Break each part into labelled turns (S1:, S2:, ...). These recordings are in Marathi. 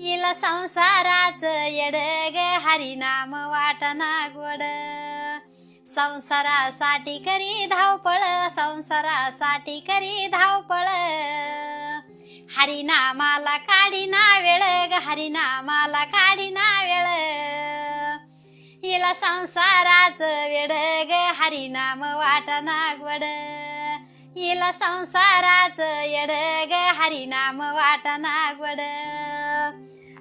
S1: इला संसाराच येड ग हरिनाम वाटना गोड. संसारासाठी करी धावपळ संसारासाठी करी धावपळ. हरिनामाला काढीना वेळ ग हरिनामाला काढीना वेळ. इला संसाराच वेड ग हरिनाम वाटना गोड. इला संसाराच येड ग हरिनाम वाटना गोड.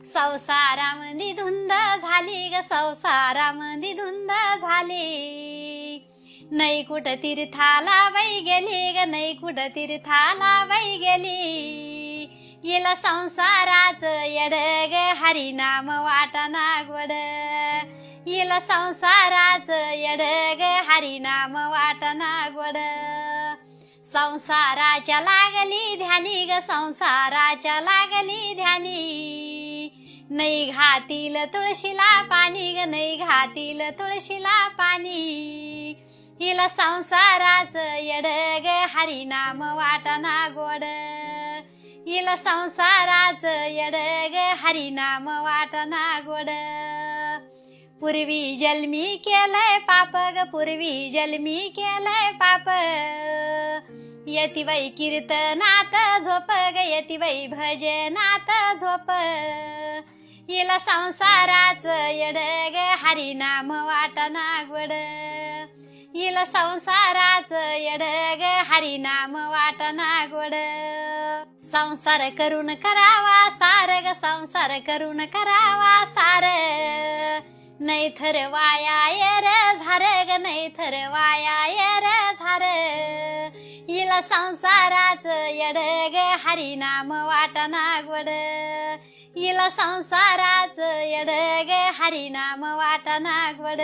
S1: संसारामध्ये धुंद झाली ग संसारामध्ये धुंद झाली. नाही कुठं तीर्थाला बाई गेली ग नाही कुठं तीर्थाला बाई गेली. येला संसाराच येड ग हरिनाम वाटना गोड. येला संसाराच येड ग हरिनाम वाटना गोड. संसाराच्या लागली ध्यानी ग संसाराच्या लागली ध्यानी. नाही घातील तुळशीला पाणी ग नाही घातील तुळशीला पाणी. हिला संसाराच येड ग हरिनाम वाटना गोड. हिला संसाराच येड ग हरिनाम वाटना गोड. पूर्वी जन्मी केलंय पाप ग पूर्वी जन्मी केलंय पाप. यतिबाई कीर्तनात झोप ग यतिबाई भजनात झोप. हिला संसाराच येड ग हरिनाम वाटना गोड. हिला संसाराच येड ग हरिनाम वाटना गोड. संसार करून करावा सार ग संसार करून करावा सार. नाही थर वाया येर झार ग नाही थर वाया येर झार. हिला संसाराच येड ग हरिनाम वाटना गोड. हिला संसाराच येड ग. हरिनाम वाटा नागवड